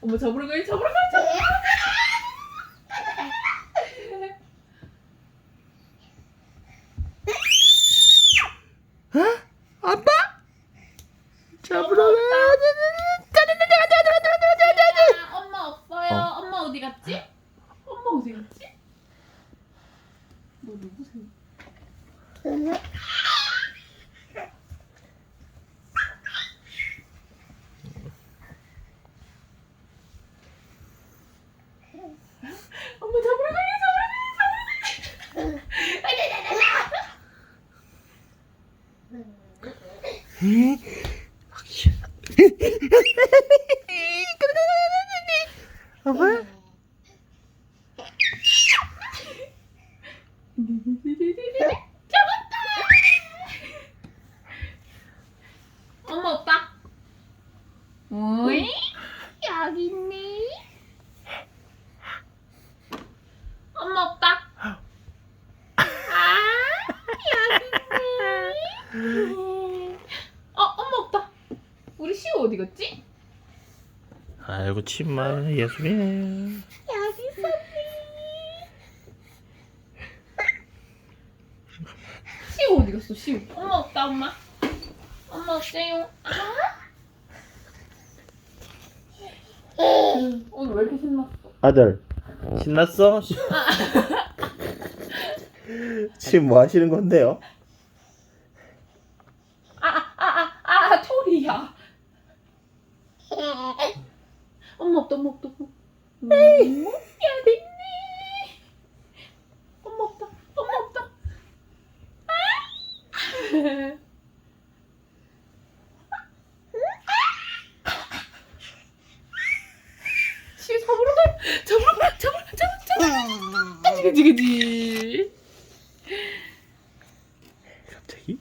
어머 잡으러 가요 잡으러 가요 잡으러 가요 아빠 잡으러 가. 아, 엄마 없어요 어. 엄마 어디 갔지? 엄마 어디 갔지? 너 누구세요? 엄마 잡으러 가요 잡으러 가요 가요 아빠 엄마 없다. 어이? 여기 있네. 엄마 없다. 아, 여기 있네. 어, 엄마 없다. 우리 시우 어디 갔지? 아이고 침마 예술이네. 여기 있었네. 시우 어디 갔어, 시우? 엄마 없다, 엄마. 엄마 없어요. 아? 오늘 왜 이렇게 신났어? 아들 신났어? 지금 뭐 하시는 건데요? 아, 아, 아, 아, 아, 토리야. 엄마 없다, 엄마 없다. 엄마. 음, 야, 됐네. 엄마 없다, 엄마 없다. 아. 시 잡으러 가, 잡으러 가, 잡으러, 잡으러, 잡으러. 그지, 그지, 그지. 갑자기?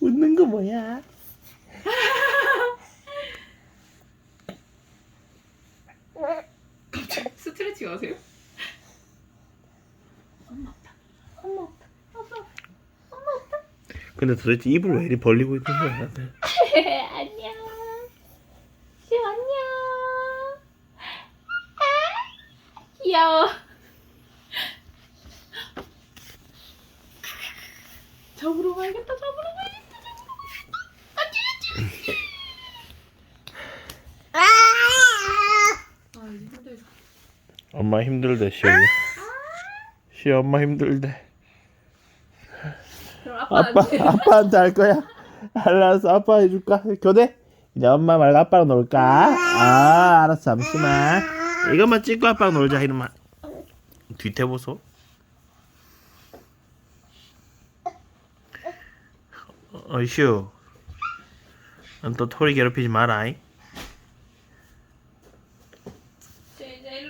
웃는 거 뭐야? 엄마. 엄마. 엄마. 엄마 없다. 근데 도대체 입을 왜 이리 벌리고 있는 거야? 아들? 안녕. 시 안녕. 아, 귀여워. 잡으러 가야겠다. 잡으러 가야겠다. 잡으러 가야겠다. 아, 아, 이제 힘들다. 엄마 힘들대 시어. 시어 엄마 힘들대. 그럼 아빠 아빠한테. 아빠한테 할 거야. 알았어 아빠 해줄까? 교대. 이제 엄마 말고 아빠랑 놀까? 아 알았어 잠시만. 이것만 찍고 아빠랑 놀자 이놈아. 뒤태 보소. 어이슈. 넌또 토리 괴롭히지 마라. 이.